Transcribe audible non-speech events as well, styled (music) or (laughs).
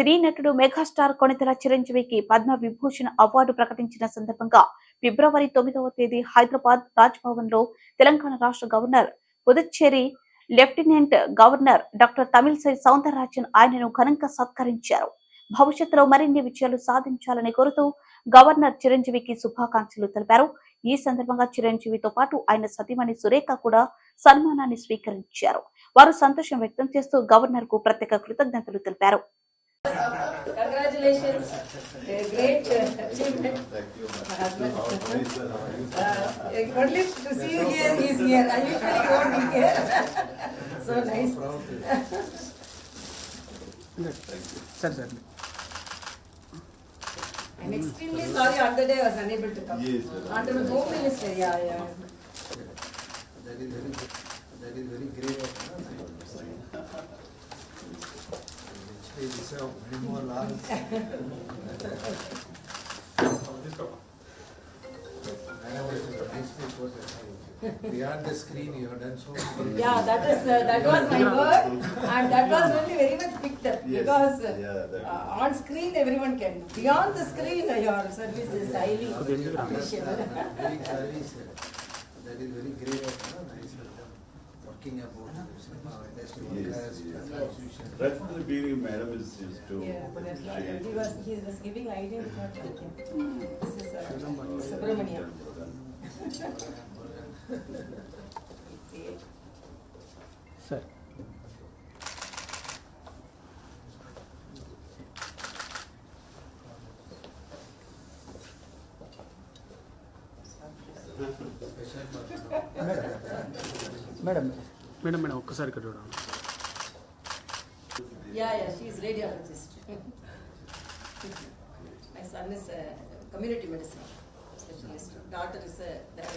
సినీ నటుడు మెగాస్టార్ కొణితెల చిరంజీవికి పద్మ విభూషణ్ అవార్డు ప్రకటించిన సందర్భంగా ఫిబ్రవరి తొమ్మిదవ తేదీ హైదరాబాద్ రాజ్భవన్లో తెలంగాణ రాష్ట్ర governor Puducherry lieutenant governor doctor Tamilisai Soundararajan ఆయనను ఘనంగా సత్కరించారు. భవిష్యత్తులో మరిన్ని విజయాలు సాధించాలని కోరుతూ గవర్నర్ చిరంజీవికి శుభాకాంక్షలు తెలిపారు. ఈ సందర్భంగా చిరంజీవితో పాటు ఆయన సతీమణి సురేఖ కూడా సన్మానాన్ని స్వీకరించారు. వారు సంతోషం వ్యక్తం చేస్తూ గవర్నర్కు ప్రత్యేక కృతజ్ఞతలు తెలిపారు. Congratulations. A great achievement. Thank you, Uh, only to see you here is here. I usually won't be here. (laughs) so nice. Sir, sir. I'm extremely sorry other day I was unable to come. Yes, the Home Minister, yeah, yeah. They deserve many more laurels. Beyond the screen, you have done so many. Yeah, that is, uh, that was my word and that was really very much picked up Yes, because yeah, uh, on screen everyone can. Beyond the screen, uh, your service is highly appreciable. Very (laughs) service, uh, that is very great, uh, nice of them, working about the cinema industry that's the beginning, madam, is, just to. Yeah, that's not, he was, he was giving idea without. This is uh, Sir. (laughs) Madam, madam madam ఒక్కసారి ఇక్కడ చూడండి Yeah, yeah, she is radiologist. My son is a community medicine specialist. Daughter is a diabetic.